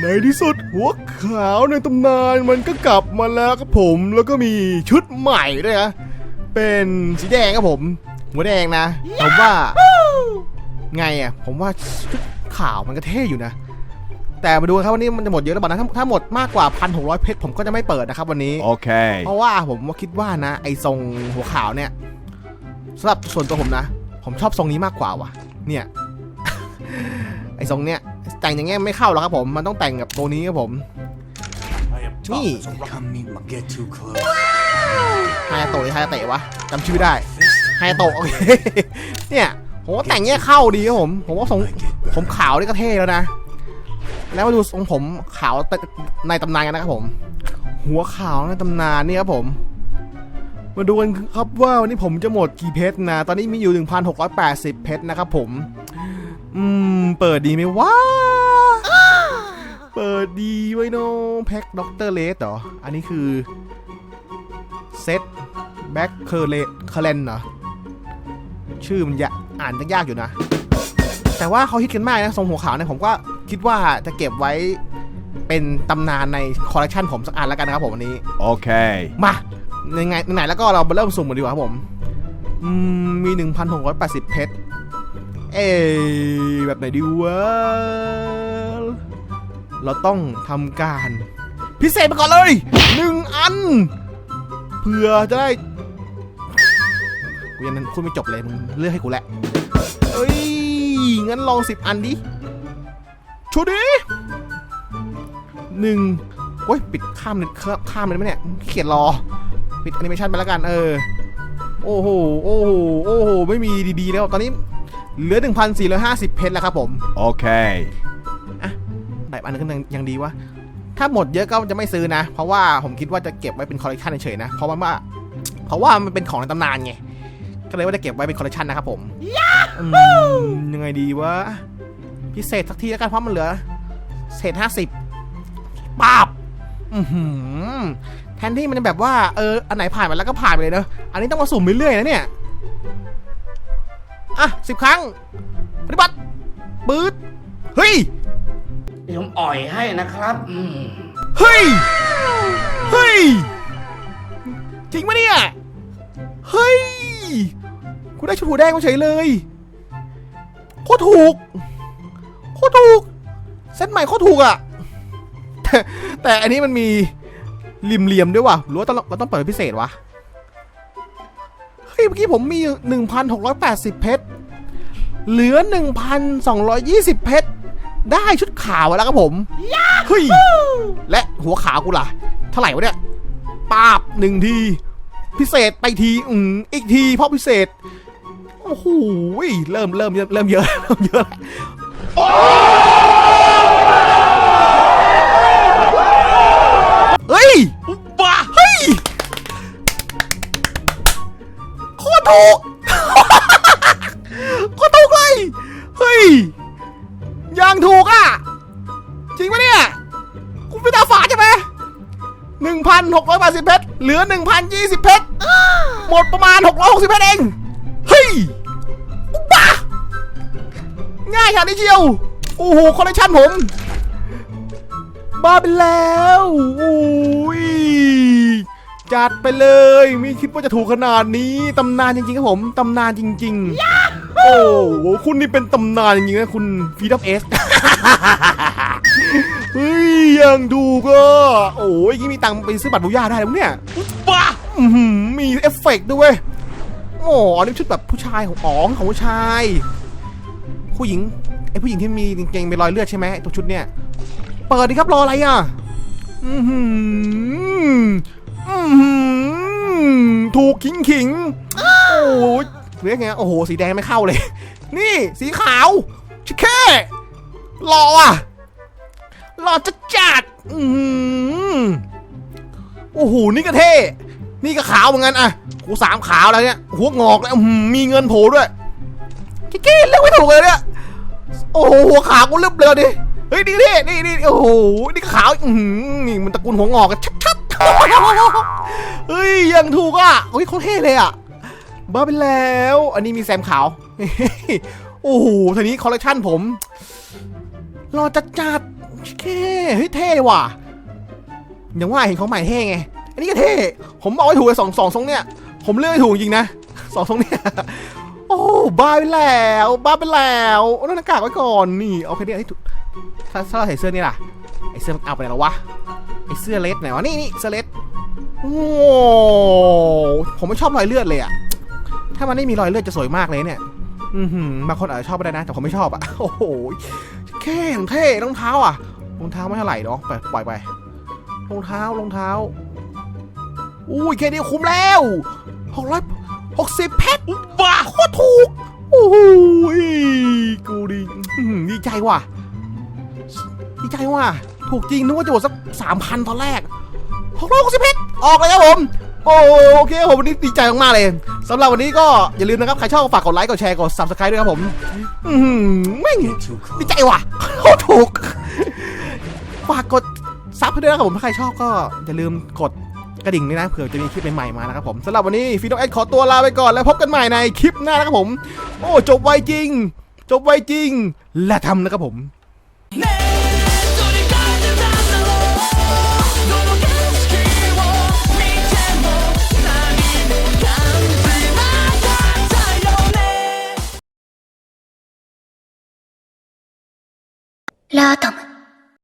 ในที่สุดหัวขาวในตำนานมันก็กลับมาแล้วครับผมแล้วก็มีชุดใหม่ด้วยนะเป็นสีแดงครับผม หัวแดงนะผมว่า ไงอะผมว่าชุดขาวมันก็เท่อยู่นะแต่มาดูกันครับวันนี้มันจะหมดเยอะหรือเปล่านะถ้าถ้าหมดมากกว่าพันหกร้อยเพชรผมก็จะไม่เปิดนะครับวันนี้ Okay. เพราะว่าผมว่าคิดว่านะ ไอ้ทรงหัวขาวเนี่ยสำหรับส่วนตัวผมนะ ผมชอบทรงนี้มากกว่าว่ะ เนี่ย ไอ้ทรงเนี้ยแต่งอย่างเงี้ยไม่เข้าหรอกครับผม มันต้องแต่งกับตัวนี้ครับผม I am Me. tough as a rock. Come meet my get too close. ไฮาโตะหรือฮาเตะวะจำชื่อได้ไฮาโตะโอเค เนี่ยผมว่าแต่งเงี้ยเข้าดีครับผม ผมว่าทรงผมขาวนี่ก็เท่แล้วนะ แล้วมาดูทรงผมขาวในตำนานกันนะครับผม หัวขาวในตำนานนี่ครับผม มาดูกันครับว่าวันนี้ผมจะหมดกี่เพชรนะ ตอนนี้มีอยู่ 1,680 เพชรนะครับผม อืม เปิดดีไหมวะ เปิดดีไว้เนอะแพ็คด็อกเตอร์เลสเหรอ อันนี้คือ เซตแบ็คเคอร์เลเคอร์เลนเหรอ ชื่อมันยะอ่านยากๆอยู่นะ แต่ว่าเขาฮิตกันมากนะทรงหัวขาวเนี่ยผมก็คิดว่าจะเก็บไว้เป็นตำนานในคอลเลคชันผมสักอันแล้วกันนะครับผมวันนี้ Okay. มา ไหนๆไหนแล้วก็เราเริ่มสุ่มกันดีกว่าครับผมอืมมี 1,680 เพชร เอ้ยแบบไหนดีวะ เราต้องทำการ พิเศษไปก่อนเลยหนึ่งอัน เพื่อจะได้ กูยังพูดไม่จบเลยมึงเลือกให้กูแหละเอ้ย งั้นลองสิบอันดิชูดิหนึ่งโอ้ย ปิดข้ามเลยข้ามเลยไหมเนี่ยเขียนรอ ปิดแอนิเมชันไปแล้วกันเออโอ้โหโอ้โหโอ้โหไม่มีดีๆแล้วตอนนี้เหลือ 1,450 เพชรแล้วครับผม Okay. แบบอันนึงก็ยังยังดีวะถ้าหมดเยอะก็จะไม่ซื้อนะ เพราะว่าผมคิดว่าจะเก็บไว้เป็นคอลเลคชันเฉยๆนะ เพราะว่าเพราะว่ามันเป็นของในตำนานไง ก็เลยว่าจะเก็บไว้เป็นคอลเลคชันนะครับผมอืมยังไงดีวะ พิเศษสักทีแล้วกันเพราะมันเหลือ เศษห้าสิบปาบอือหือ แทนที่มันจะแบบว่าเอออันไหนผ่านไปแล้วก็ผ่านไปเลยเนอะอันนี้ต้องมาสุ่มเรื่อยๆนะเนี่ยอะสิบครั้งปฏิบัติปื๊ดเฮ้ยเดี๋ยวผมอ่อยให้นะครับอืมเฮ้ยเฮ้ยจริงปะเนี่ยเฮ้ยกูได้ชุดหัวแดงมาเฉยเลยโคตรถูกโคตรถูกเส้นใหม่โคตรถูกอะแต่แต่อันนี้มันมี ริมเหลี่ยมด้วยว่ะหรือว่าต้องเราต้องเปิดพิเศษวะเฮ้ยเมื่อกี้ผมมี 1,680 เพชร เหลือ 1,220 เพชร ได้ชุดขาวแล้วครับผมเฮ้ยและหัวขาวกูล่ะ เท่าไหร่วะเนี่ยปาบหนึ่งที พิเศษไปทีอืมอีกทีเพราะพิเศษ โอ้โหเริ่มเริ่มเริ่มเริ่มเยอะเริ่มเยอะแล้ว ตรถูกโคตรถูกเลย เฮ้ยยังถูกอะ จริงปะเนี่ย กูเป็นตาฝาดใช่ไหมหนึ่งพันหกร้อยแปดสิบเพชร เหลือหนึ่งพันยี่สิบเพชร หมดประมาณหกร้อยหกสิบเพชรเอง เฮ้ยบบ้าง่ายขนาดนี้เชียว โอ้โหคอลเลคชันผม บ้าไปแล้ว อุ้ย จัดไปเลยไม่คิดว่าจะถูกขนาดนี้ตำนานจริงๆครับผมตำนานจริง ๆ โอ้โหคุณนี่เป็นตำนานจริงๆนะคุณฟีดอฟเอสเฮ้ยยังดูก็โอ้ยยี่มีตังค์ไปซื้อบัตรบูย่าได้แล้วเนี่ยบ้าอื้อหือมีเอฟเฟกต์ด้วยเวยโอ้อันนี้ชุดแบบผู้ชายของอ๋อของผู้ชาย ผู้หญิงไอผู้หญิงที่มีกางเกงเป็นรอยเลือดใช่ไหมไอ้ตัวชุดเนี่ย เปิดดิครับรออะไรอะ อือหืออือหือ ถูกขิงขิงโอ้ยเรียกไง โอ้โห สีแดงไม่เข้าเลย นี่ สีขาวชิคเก้รออะหล่อจะจัดอืมโอ้โห นี่ก็เท่ นี่ก็ขาวเหมือนกันอะกูสามขาวแล้วเนี่ย หัวงอกแล้วอื้อหือมีเงินโผล่ด้วยกิ๊กๆเลือกไม่ถูกเลยเนี่ย โอ้โห หัวขาวกูเลือบเลยดิ เฮ้ย นี่ก็เท่นี่นี่โอ้โห นี่ก็ขาว อือหือนี่มันตระกูลหัวงอกกันชัดๆ เฮ้ยยังถูกอะโอ้ยเขาเท่เลยอะบ้าไปแล้ว อันนี้มีแซมขาว โอ้โหทีนี้คอลเลคชันผมรอจัดจัดเท่เฮ้ยเท่ว่ะอย่างว่าเห็นของใหม่เท่ไง อันนี้ก็เท่ ผมบอกไว้ถูกเลยสองสองทรงเนี่ย ผมเลือกให้ถูกจริงนะสองทรงเนี่ย โอ้บ้าไปแล้ว บ้าไปแล้วเอาหน้ากากไว้ก่อน นี่ เอาไปเนี่ยถ้าถ้าเราใส่เสื้อนี่ล่ะ ไอเสื้อมันเอาไปไหนแล้ววะ ไอเสื้อเลสไหนวะนี่นี่เสื้อเลสโอ้ผมไม่ชอบรอยเลือดเลยอะถ้ามันไม่มีรอยเลือดจะสวยมากเลยเนี่ย อือหือบางคนอาจจะชอบก็ได้นะ แต่ผมไม่ชอบอะโอ้โหแค่องเท่รองเท้าอะรองเท้าไม่เท่าไหร่เนาะไปปล่อยไปรองเท้ารองเท้าอุ้ยแค่นี้คุ้มแล้วหกร้อยหกสิบเพชรบ้าโคตรถูกโอ้โหกูดีดีใจว่ะดีใจว่ะ ถูกจริงนึกว่าจะหมดสักสามพันตอนแรกหกร้อยหกสิบเพชรออกเลยครับผม โอโอเคผมวันนี้ดีใจมากๆเลยสำหรับวันนี้ก็อย่าลืมนะครับ ใครชอบก็ฝากกดไลค์กดแชร์กด subscribe ด้วยครับผม อือหือแม่ง Get too ดี close. ใจว่ะโคตรถูก ฝากกดซับให้ด้วยนะครับผม ถ้าใครชอบก็อย่าลืมกดกระดิ่งด้วยนะเผื่อจะมีคลิปใหม่ๆมานะครับผมสำหรับวันนี้ฟีโนเอ็ดขอตัวลาไปก่อนแล้วพบกันใหม่ในคลิปหน้านะครับผม โอ้จบไวจริง จบไวจริง และทำนะครับผม アトム。